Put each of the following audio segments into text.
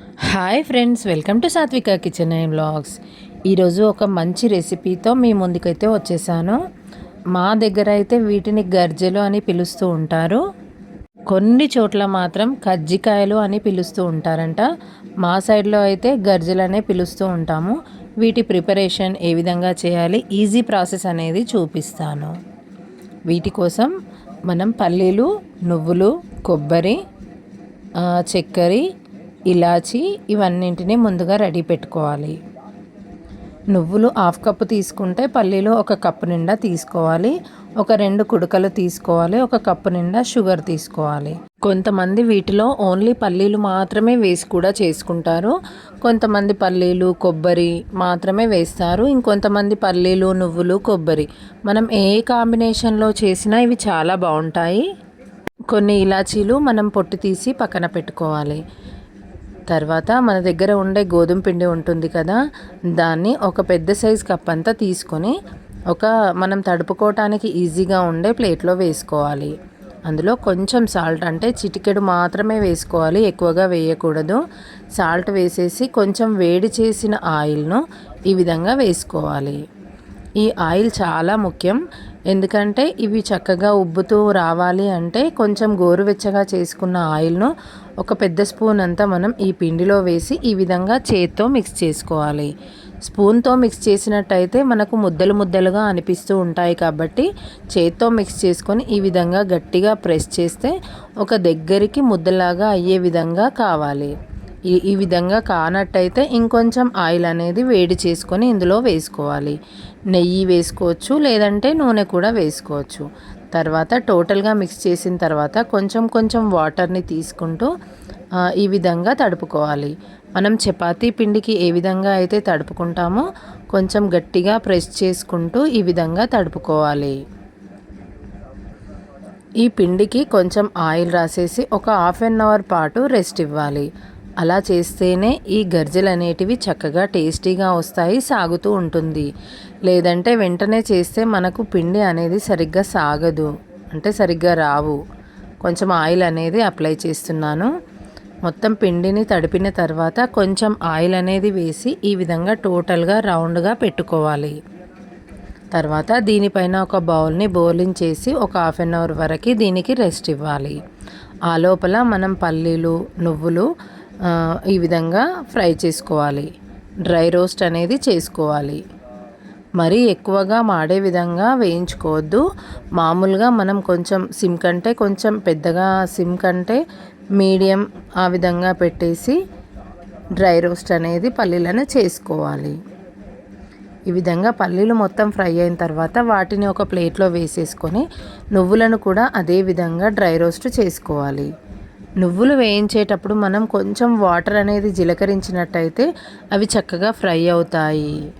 Hi friends welcome to Sathvika kitchen I vlogs ఈరోజు ఒక మంచి రెసిపీతో మీ ముందుకైతే వచ్చేసాను. మా దగ్గర అయితే వీటిని గర్జెలు అని పిలుస్తూ ఉంటారు. కొన్ని చోట్ల మాత్రం కజ్జికాయలు అని పిలుస్తూ ఉంటారంట. మా సైడ్లో అయితే గర్జెలు అనే పిలుస్తూ ఉంటాము. వీటి ప్రిపరేషన్ ఏ విధంగా చేయాలి ఈజీ ప్రాసెస్ అనేది చూపిస్తాను. వీటి కోసం మనం పల్లీలు నువ్వులు కొబ్బరి చక్కెర ఇలాచి ఇవన్నింటినీ ముందుగా రెడీ పెట్టుకోవాలి. నువ్వులు హాఫ్ కప్పు తీసుకుంటే పల్లీలు ఒక కప్పు నిండా తీసుకోవాలి. ఒక రెండు కుడకలు తీసుకోవాలి. ఒక కప్పు నిండా షుగర్ తీసుకోవాలి. కొంతమంది వీటిలో ఓన్లీ పల్లీలు మాత్రమే వేసి కూడా చేసుకుంటారు. కొంతమంది పల్లీలు కొబ్బరి మాత్రమే వేస్తారు. ఇంకొంతమంది పల్లీలు నువ్వులు కొబ్బరి. మనం ఏ కాంబినేషన్లో చేసినా ఇవి చాలా బాగుంటాయి. కొన్ని ఇలాచీలు మనం పొట్టు తీసి పక్కన పెట్టుకోవాలి. తర్వాత మన దగ్గర ఉండే గోధుమ పిండి ఉంటుంది కదా దాన్ని ఒక పెద్ద సైజ్ కప్ అంతా తీసుకొని ఒక మనం తడుపుకోవటానికి ఈజీగా ఉండే ప్లేట్లో వేసుకోవాలి. అందులో కొంచెం సాల్ట్ అంటే చిటికెడు మాత్రమే వేసుకోవాలి ఎక్కువగా వేయకూడదు. సాల్ట్ వేసేసి కొంచెం వేడి చేసిన ఆయిల్ను ఈ విధంగా వేసుకోవాలి. ఈ ఆయిల్ చాలా ముఖ్యం. ఎందుకంటే ఇవి చక్కగా ఉబ్బుతూ రావాలి అంటే కొంచెం గోరువెచ్చగా చేసుకున్న ఆయిల్ను ఒక పెద్ద స్పూన్ అంతా మనం ఈ పిండిలో వేసి ఈ విధంగా చేత్తో మిక్స్ చేసుకోవాలి. స్పూన్తో మిక్స్ చేసినట్టయితే మనకు ముద్దలు ముద్దలుగా అనిపిస్తూ ఉంటాయి కాబట్టి చేత్తో మిక్స్ చేసుకొని ఈ విధంగా గట్టిగా ప్రెస్ చేస్తే ఒక దగ్గరికి ముద్దలాగా అయ్యే విధంగా కావాలి. ఈ ఈ విధంగా కానట్టయితే ఇంకొంచెం ఆయిల్ అనేది వేడి చేసుకొని ఇందులో వేసుకోవాలి. నెయ్యి వేసుకోవచ్చు లేదంటే నూనె కూడా వేసుకోవచ్చు. తర్వాత టోటల్గా మిక్స్ చేసిన తర్వాత కొంచెం కొంచెం వాటర్ని తీసుకుంటూ ఈ విధంగా తడుపుకోవాలి. మనం చపాతీ పిండికి ఏ విధంగా అయితే తడుపుకుంటామో కొంచెం గట్టిగా ప్రెస్ చేసుకుంటూ ఈ విధంగా తడుపుకోవాలి. ఈ పిండికి కొంచెం ఆయిల్ రాసేసి ఒక హాఫ్ అన్ అవర్ పాటు రెస్ట్ ఇవ్వాలి. అలా చేస్తేనే ఈ గర్జలు అనేటివి చక్కగా టేస్టీగా వస్తాయి సాగుతూ ఉంటుంది. లేదంటే వెంటనే చేస్తే మనకు పిండి అనేది సరిగ్గా సాగదు అంటే సరిగ్గా రావు. కొంచెం ఆయిల్ అనేది అప్లై చేస్తున్నాను. మొత్తం పిండిని తడిపిన తర్వాత కొంచెం ఆయిల్ అనేది వేసి ఈ విధంగా టోటల్గా రౌండ్గా పెట్టుకోవాలి. తర్వాత దీనిపైన ఒక బౌల్ని బౌలింగ్ చేసి ఒక హాఫ్ అన్ అవర్ వరకు దీనికి రెస్ట్ ఇవ్వాలి. ఆ లోపల మనం పల్లీలు నువ్వులు ఈ విధంగా ఫ్రై చేసుకోవాలి. డ్రై రోస్ట్ అనేది చేసుకోవాలి. మరీ ఎక్కువగా మాడే విధంగా వేయించుకోవద్దు. మామూలుగా మనం కొంచెం సిమ్ కంటే కొంచెం పెద్దగా సిమ్ కంటే మీడియం ఆ విధంగా పెట్టేసి డ్రై రోస్ట్ అనేది పల్లీలను చేసుకోవాలి. ఈ విధంగా పల్లీలు మొత్తం ఫ్రై అయిన తర్వాత వాటిని ఒక ప్లేట్లో వేసేసుకొని నువ్వులను కూడా అదే విధంగా డ్రై రోస్ట్ చేసుకోవాలి. నువ్వులు వేయించేటప్పుడు మనం కొంచెం వాటర్ అనేది జీలకరించినట్టయితే అవి చక్కగా ఫ్రై అవుతాయి.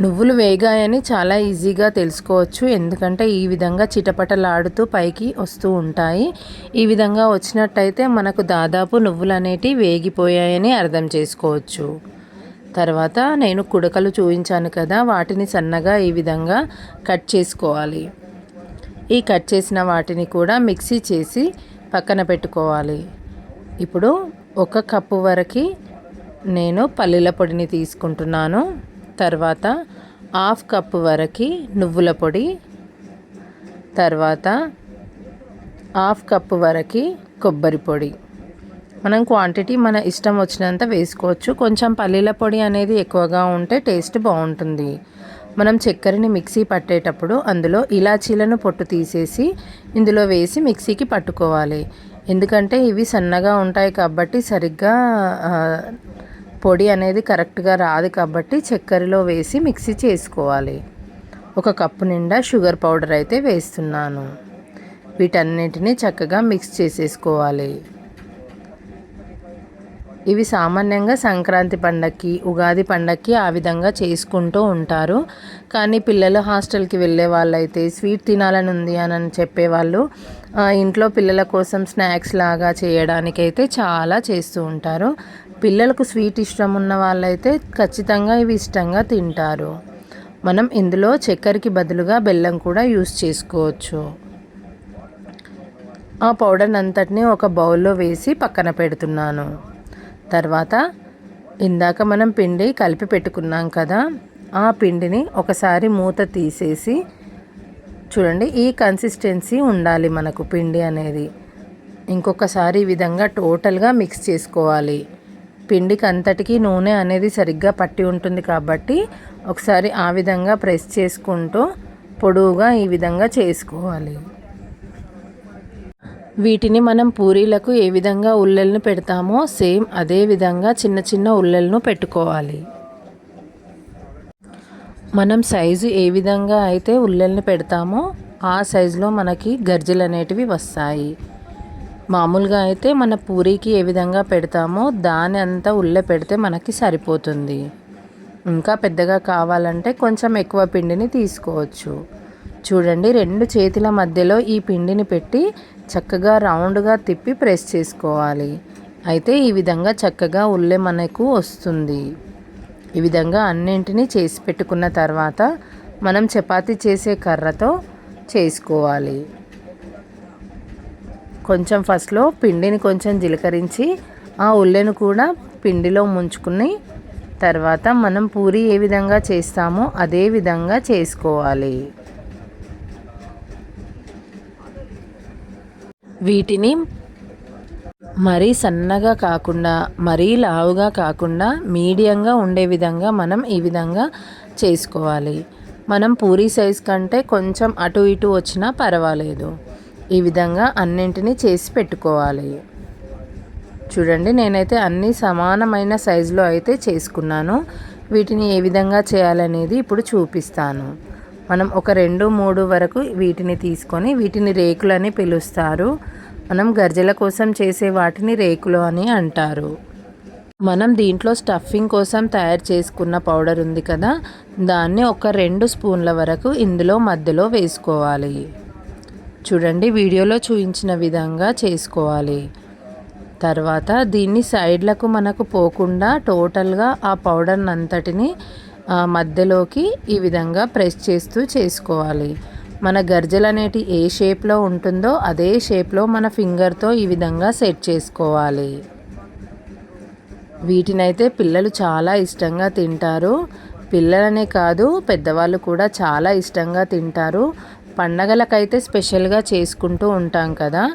నువ్వులు వేగాయని చాలా ఈజీగా తెలుసుకోవచ్చు. ఎందుకంటే ఈ విధంగా చిటపటలాడుతూ పైకి వస్తూ ఉంటాయి. ఈ విధంగా వచ్చినట్టయితే మనకు దాదాపు నువ్వులు అనేటివి వేగిపోయాయని అర్థం చేసుకోవచ్చు. తర్వాత నేను కుడకలు చూపించాను కదా వాటిని సన్నగా ఈ విధంగా కట్ చేసుకోవాలి. ఈ కట్ చేసిన వాటిని కూడా మిక్సీ చేసి పక్కన పెట్టుకోవాలి. ఇప్పుడు ఒక కప్పు వరకు నేను పల్లీల పొడిని తీసుకుంటున్నాను. తర్వాత హాఫ్ కప్పు వరకు నువ్వుల పొడి. తర్వాత హాఫ్ కప్పు వరకు కొబ్బరి పొడి. మనం క్వాంటిటీ మన ఇష్టం వచ్చినంత వేసుకోవచ్చు. కొంచెం పల్లీల పొడి అనేది ఎక్కువగా ఉంటే టేస్ట్ బాగుంటుంది. మనం చక్కెరని మిక్సీ పట్టేటప్పుడు అందులో ఇలాచీలను పొట్టు తీసేసి ఇందులో వేసి మిక్సీకి పట్టుకోవాలి. ఎందుకంటే ఇవి సన్నగా ఉంటాయి కాబట్టి సరిగ్గా పొడి అనేది కరెక్ట్గా రాదు కాబట్టి చక్కెరలో వేసి మిక్సీ చేసుకోవాలి. ఒక కప్పు నిండా షుగర్ పౌడర్ అయితే వేస్తున్నాను. వీటన్నిటిని చక్కగా మిక్స్ చేసేసుకోవాలి. ఇవి సామాన్యంగా సంక్రాంతి పండక్కి ఉగాది పండక్కి ఆ విధంగా చేసుకుంటూ ఉంటారు. కానీ పిల్లలు హాస్టల్కి వెళ్ళే వాళ్ళైతే స్వీట్ తినాలని ఉంది అని చెప్పేవాళ్ళు ఇంట్లో పిల్లల కోసం స్నాక్స్ లాగా చేయడానికైతే చాలా చేస్తూ ఉంటారు. పిల్లలకు స్వీట్ ఇష్టం ఉన్న వాళ్ళైతే ఖచ్చితంగా ఇవి ఇష్టంగా తింటారు. మనం ఇందులో చక్కెరకి బదులుగా బెల్లం కూడా యూస్ చేసుకోవచ్చు. ఆ పౌడర్ అంతటిని ఒక బౌల్లో వేసి పక్కన పెడుతున్నాను. తర్వాత ఇందాక మనం పిండి కలిపి పెట్టుకున్నాం కదా ఆ పిండిని ఒకసారి మూత తీసేసి చూడండి ఈ కన్సిస్టెన్సీ ఉండాలి మనకు పిండి అనేది. ఇంకొకసారి ఈ విధంగా టోటల్గా మిక్స్ చేసుకోవాలి. పిండికి అంతటికీ నూనె అనేది సరిగ్గా పట్టి ఉంటుంది కాబట్టి ఒకసారి ఆ విధంగా ప్రెస్ చేసుకుంటూ పొడవుగా ఈ విధంగా చేసుకోవాలి. వీటిని మనం పూరీలకు ఏ విధంగా ఉల్లెలను పెడతామో సేమ్ అదే విధంగా చిన్న చిన్న ఉల్లెలను పెట్టుకోవాలి. మనం సైజు ఏ విధంగా అయితే ఉల్లెల్ని పెడతామో ఆ సైజులో మనకి గర్జలు అనేటివి వస్తాయి. మామూలుగా అయితే మన పూరీకి ఏ విధంగా పెడతామో దాని అంతా ఉల్లె పెడితే మనకి సరిపోతుంది. ఇంకా పెద్దగా కావాలంటే కొంచెం ఎక్కువ పిండిని తీసుకోవచ్చు. చూడండి రెండు చేతుల మధ్యలో ఈ పిండిని పెట్టి చక్కగా రౌండ్గా తిప్పి ప్రెస్ చేసుకోవాలి. అయితే ఈ విధంగా చక్కగా ఉల్లె మనకు వస్తుంది. ఈ విధంగా అన్నింటినీ చేసి పెట్టుకున్న తర్వాత మనం చపాతీ చేసే కర్రతో చేసుకోవాలి. కొంచెం ఫస్ట్లో పిండిని కొంచెం జీలకరించి ఆ ఉల్లెను కూడా పిండిలో ముంచుకుని తర్వాత మనం పూరి ఏ విధంగా చేస్తామో అదే విధంగా చేసుకోవాలి. వీటిని మరీ సన్నగా కాకుండా మరీ లావుగా కాకుండా మీడియంగా ఉండే విధంగా మనం ఈ విధంగా చేసుకోవాలి. మనం పూరీ సైజ్ కంటే కొంచెం అటు ఇటు వచ్చినా పర్వాలేదు. ఈ విధంగా అన్నింటినీ చేసి పెట్టుకోవాలి. చూడండి నేనైతే అన్ని సమానమైన సైజులో అయితే చేసుకున్నాను. వీటిని ఏ విధంగా చేయాలనేది ఇప్పుడు చూపిస్తాను. మనం ఒక రెండు మూడు వరకు వీటిని తీసుకొని వీటిని రేకులు అని పిలుస్తారు. మనం గర్జల కోసం చేసే వాటిని రేకులు అని అంటారు. మనం దీంట్లో స్టఫింగ్ కోసం తయారు చేసుకున్న పౌడర్ ఉంది కదా దాన్ని ఒక రెండు స్పూన్ల వరకు ఇందులో మధ్యలో వేసుకోవాలి. చూడండి వీడియోలో చూపించిన విధంగా చేసుకోవాలి. తర్వాత దీన్ని సైడ్లకు మనకు పోకుండా టోటల్గా ఆ పౌడర్ని అంతటిని మధ్యలోకి ఈ విధంగా ప్రెస్ చేస్తూ చేసుకోవాలి. మన గర్జలు అనేటి ఏ షేప్లో ఉంటుందో అదే షేప్లో మన ఫింగర్తో ఈ విధంగా సెట్ చేసుకోవాలి. వీటినైతే పిల్లలు చాలా ఇష్టంగా తింటారు. పిల్లలనే కాదు పెద్దవాళ్ళు కూడా చాలా ఇష్టంగా తింటారు. పండగలకైతే స్పెషల్గా చేసుకుంటూ ఉంటాం కదా.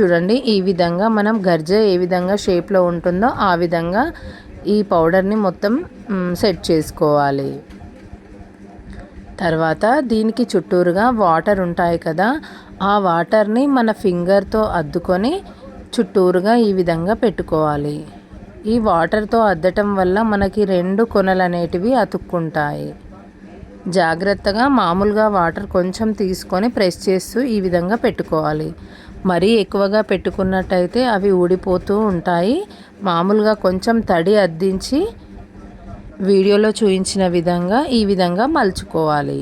చూడండి ఈ విధంగా మనం గర్జ ఏ విధంగా షేప్లో ఉంటుందో ఆ విధంగా ఈ పౌడర్ని మొత్తం సెట్ చేసుకోవాలి. తర్వాత దీనికి చుట్టూరుగా వాటర్ ఉంటాయి కదా ఆ వాటర్ని మన ఫింగర్తో అద్దుకొని చుట్టూరుగా ఈ విధంగా పెట్టుకోవాలి. ఈ వాటర్తో అద్దటం వల్ల మనకి రెండు కొనలు అనేటివి అతుక్కుంటాయి. జాగ్రత్తగా మామూలుగా వాటర్ కొంచెం తీసుకొని ప్రెస్ చేస్తూ ఈ విధంగా పెట్టుకోవాలి. మరీ ఎక్కువగా పెట్టుకున్నట్టయితే అవి ఊడిపోతూ ఉంటాయి. మామూలుగా కొంచెం తడి అద్దించి వీడియోలో చూపించిన విధంగా ఈ విధంగా మలుచుకోవాలి.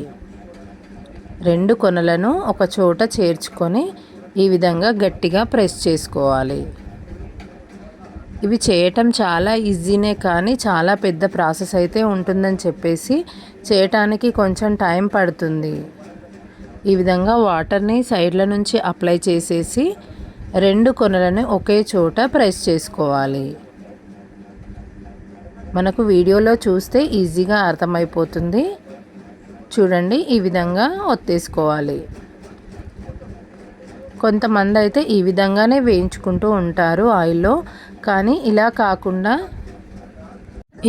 రెండు కొనలను ఒక చోట చేర్చుకొని ఈ విధంగా గట్టిగా ప్రెస్ చేసుకోవాలి. ఇవి చేయటం చాలా ఈజీనే కానీ చాలా పెద్ద ప్రాసెస్ అయితే ఉంటుందని చెప్పేసి చేయటానికి కొంచెం టైం పడుతుంది. ఈ విధంగా వాటర్ని సైడ్ల నుంచి అప్లై చేసేసి రెండు కొనలను ఒకే చోట ప్రెస్ చేసుకోవాలి. మనకు వీడియోలో చూస్తే ఈజీగా అర్థమైపోతుంది. చూడండి ఈ విధంగా ఒత్తేసుకోవాలి. కొంతమంది అయితే ఈ విధంగానే వేయించుకుంటూ ఉంటారు ఆయిల్లో కానీ ఇలా కాకుండా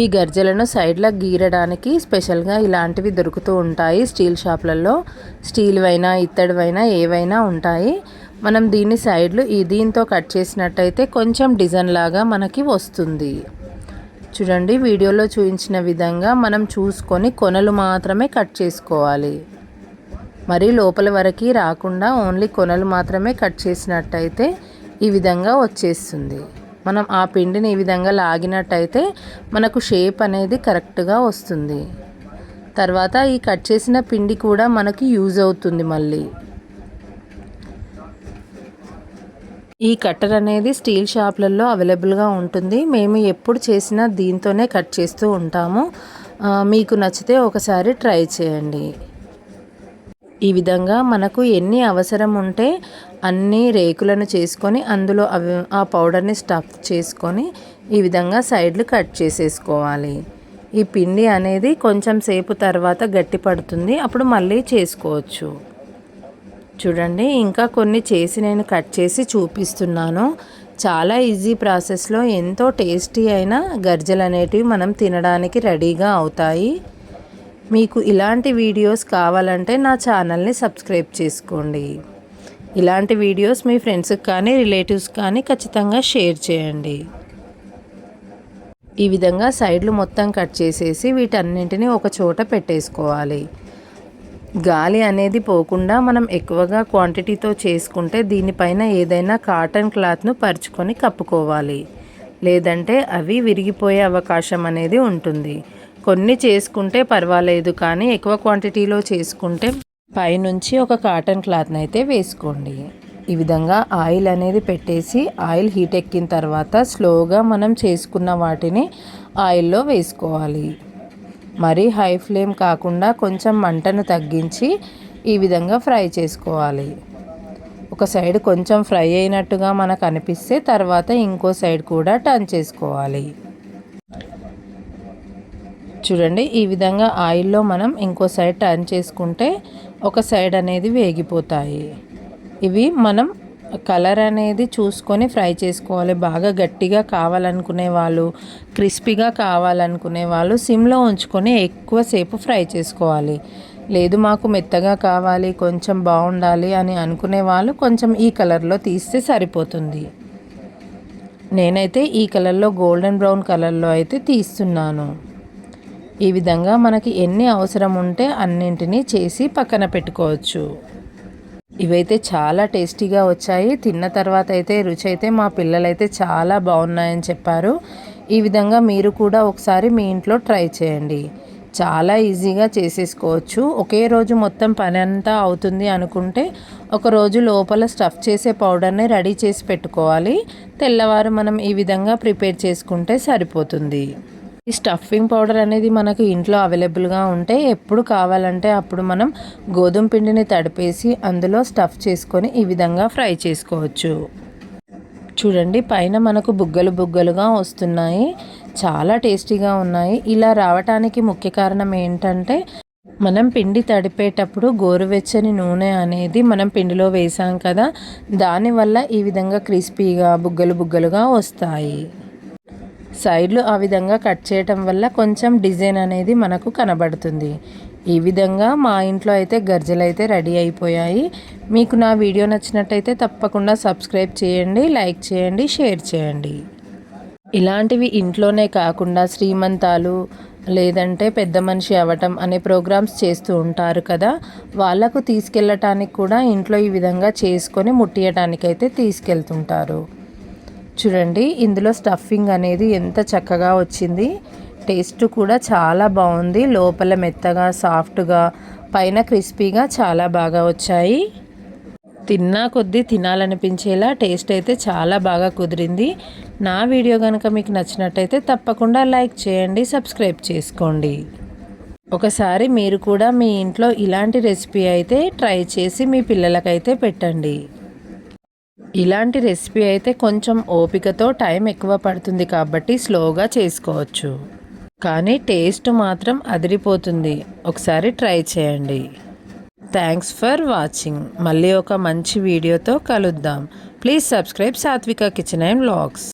ఈ గర్జలను సైడ్లో గీరడానికి స్పెషల్గా ఇలాంటివి దొరుకుతూ ఉంటాయి. స్టీల్ షాప్లలో స్టీల్వైనా ఇత్తడివైనా ఏవైనా ఉంటాయి. మనం దీన్ని సైడ్లు ఈ దీంతో కట్ చేసినట్టయితే కొంచెం డిజైన్ లాగా మనకి వస్తుంది. చూడండి వీడియోలో చూపించిన విధంగా మనం చూసుకొని కొనలు మాత్రమే కట్ చేసుకోవాలి. మరి లోపల వరకు రాకుండా ఓన్లీ కొనలు మాత్రమే కట్ చేసినట్టయితే ఈ విధంగా వచ్చేస్తుంది. మనం ఆ పిండిని ఈ విధంగా లాగినట్టయితే మనకు షేప్ అనేది కరెక్ట్గా వస్తుంది. తర్వాత ఈ కట్ చేసిన పిండి కూడా మనకి యూజ్ అవుతుంది మళ్ళీ. ఈ కట్టర్ అనేది స్టీల్ షాప్లలో అవైలబుల్గా ఉంటుంది. మేము ఎప్పుడు చేసినా దీంతోనే కట్ చేస్తూ ఉంటాము. మీకు నచ్చితే ఒకసారి ట్రై చేయండి. ఈ విధంగా మనకు ఎన్ని అవసరం ఉంటే అన్ని రేకులను చేసుకొని అందులో అవి ఆ పౌడర్ని స్టఫ్ చేసుకొని ఈ విధంగా సైడ్లు కట్ చేసేసుకోవాలి. ఈ పిండి అనేది కొంచెం సేపు తర్వాత గట్టి పడుతుంది అప్పుడు మళ్ళీ చేసుకోవచ్చు. చూడండి ఇంకా కొన్ని చేసి నేను కట్ చేసి చూపిస్తున్నాను. చాలా ఈజీ ప్రాసెస్లో ఎంతో టేస్టీ అయిన గర్జలు అనేటివి మనం తినడానికి రెడీగా అవుతాయి. మీకు ఇలాంటి వీడియోస్ కావాలంటే నా ఛానల్ని సబ్స్క్రైబ్ చేసుకోండి. ఇలాంటి వీడియోస్ మీ ఫ్రెండ్స్కి కానీ రిలేటివ్స్ కానీ ఖచ్చితంగా షేర్ చేయండి. ఈ విధంగా సైడ్లు మొత్తం కట్ చేసేసి వీటన్నింటినీ ఒక చోట పెట్టేసుకోవాలి. గాలి అనేది పోకుండా మనం ఎక్కువగా క్వాంటిటీతో చేసుకుంటే దీనిపైన ఏదైనా కాటన్ క్లాత్ను పరుచుకొని కప్పుకోవాలి. లేదంటే అవి విరిగిపోయే అవకాశం అనేది ఉంటుంది. కొన్ని చేసుకుంటే పర్వాలేదు కానీ ఎక్కువ క్వాంటిటీలో చేసుకుంటే పైనుంచి ఒక కాటన్ క్లాత్ని అయితే వేసుకోండి. ఈ విధంగా ఆయిల్ అనేది పెట్టేసి ఆయిల్ హీట్ ఎక్కిన తర్వాత స్లోగా మనం చేసుకున్న వాటిని ఆయిల్లో వేసుకోవాలి. మరీ హై ఫ్లేమ్ కాకుండా కొంచెం మంటను తగ్గించి ఈ విధంగా ఫ్రై చేసుకోవాలి. ఒక సైడ్ కొంచెం ఫ్రై అయినట్టుగా మనకు అనిపిస్తే తర్వాత ఇంకో సైడ్ కూడా టర్న్ చేసుకోవాలి. చూడండి ఈ విధంగా ఆయిల్లో మనం ఇంకో సైడ్ టర్న్ చేసుకుంటే ఒక సైడ్ అనేది వేగిపోతాయి. ఇవి మనం కలర్ అనేది చూసుకొని ఫ్రై చేసుకోవాలి. బాగా గట్టిగా కావాలనుకునే వాళ్ళు క్రిస్పీగా కావాలనుకునే వాళ్ళు సిమ్లో ఉంచుకొని ఎక్కువసేపు ఫ్రై చేసుకోవాలి. లేదు మాకు మెత్తగా కావాలి కొంచెం బాగుండాలి అని అనుకునే వాళ్ళు కొంచెం ఈ కలర్లో తీస్తే సరిపోతుంది. నేనైతే ఈ కలర్లో గోల్డెన్ బ్రౌన్ కలర్లో అయితే తీస్తున్నాను. ఈ విధంగా మనకి ఎన్ని అవసరం ఉంటే అన్నింటినీ చేసి పక్కన పెట్టుకోవచ్చు. ఇవైతే చాలా టేస్టీగా వచ్చాయి. తిన్న తర్వాత అయితే రుచి అయితే మా పిల్లలైతే చాలా బాగున్నాయని చెప్పారు. ఈ విధంగా మీరు కూడా ఒకసారి మీ ఇంట్లో ట్రై చేయండి. చాలా ఈజీగా చేసేసుకోవచ్చు. ఒకే రోజు మొత్తం పని అంతా అవుతుంది అనుకుంటే ఒక రోజు లోపల స్టఫ్ చేసే పౌడర్ని రెడీ చేసి పెట్టుకోవాలి. తెల్లవారు మనం ఈ విధంగా ప్రిపేర్ చేసుకుంటే సరిపోతుంది. ఈ స్టఫింగ్ పౌడర్ అనేది మనకు ఇంట్లో అవైలబుల్గా ఉంటే ఎప్పుడు కావాలంటే అప్పుడు మనం గోధుమ పిండిని తడిపేసి అందులో స్టఫ్ చేసుకొని ఈ విధంగా ఫ్రై చేసుకోవచ్చు. చూడండి పైన మనకు బుగ్గలు బుగ్గలుగా వస్తున్నాయి. చాలా టేస్టీగా ఉన్నాయి. ఇలా రావటానికి ముఖ్య కారణం ఏంటంటే మనం పిండి తడిపేటప్పుడు గోరువెచ్చని నూనె అనేది మనం పిండిలో వేసాం కదా దానివల్ల ఈ విధంగా క్రిస్పీగా బుగ్గలు బుగ్గలుగా వస్తాయి. సైడ్లు ఆ విధంగా కట్ చేయటం వల్ల కొంచెం డిజైన్ అనేది మనకు కనబడుతుంది. ఈ విధంగా మా ఇంట్లో అయితే గర్జలు అయితే రెడీ అయిపోయాయి. మీకు నా వీడియో నచ్చినట్టయితే తప్పకుండా సబ్స్క్రైబ్ చేయండి లైక్ చేయండి షేర్ చేయండి. ఇలాంటివి ఇంట్లోనే కాకుండా శ్రీమంతాలు లేదంటే పెద్ద మనిషి అవ్వటం అనే ప్రోగ్రామ్స్ చేస్తూ ఉంటారు కదా వాళ్ళకు తీసుకెళ్ళటానికి కూడా ఇంట్లో ఈ విధంగా చేసుకొని ముట్టియటానికైతే తీసుకెళ్తుంటారు. చూడండి ఇందులో స్టఫింగ్ అనేది ఎంత చక్కగా వచ్చింది. టేస్ట్ కూడా చాలా బాగుంది. లోపల మెత్తగా సాఫ్ట్గా పైన క్రిస్పీగా చాలా బాగా వచ్చాయి. తిన్నా కొద్దీ తినాలనిపించేలా టేస్ట్ అయితే చాలా బాగా కుదిరింది. నా వీడియో కనుక మీకు నచ్చినట్టయితే తప్పకుండా లైక్ చేయండి సబ్స్క్రైబ్ చేసుకోండి. ఒకసారి మీరు కూడా మీ ఇంట్లో ఇలాంటి రెసిపీ అయితే ట్రై చేసి మీ పిల్లలకైతే పెట్టండి. ఇలాంటి రెసిపీ అయితే కొంచెం ఓపికతో టైం ఎక్కువ పడుతుంది కాబట్టి స్లోగా చేసుకోవచ్చు. కానీ టేస్ట్ మాత్రం అదిరిపోతుంది. ఒకసారి ట్రై చేయండి. Thanks for watching. మళ్ళీ ఒక మంచి వీడియోతో కలుద్దాం. Please subscribe Sathvika kitchen and vlogs.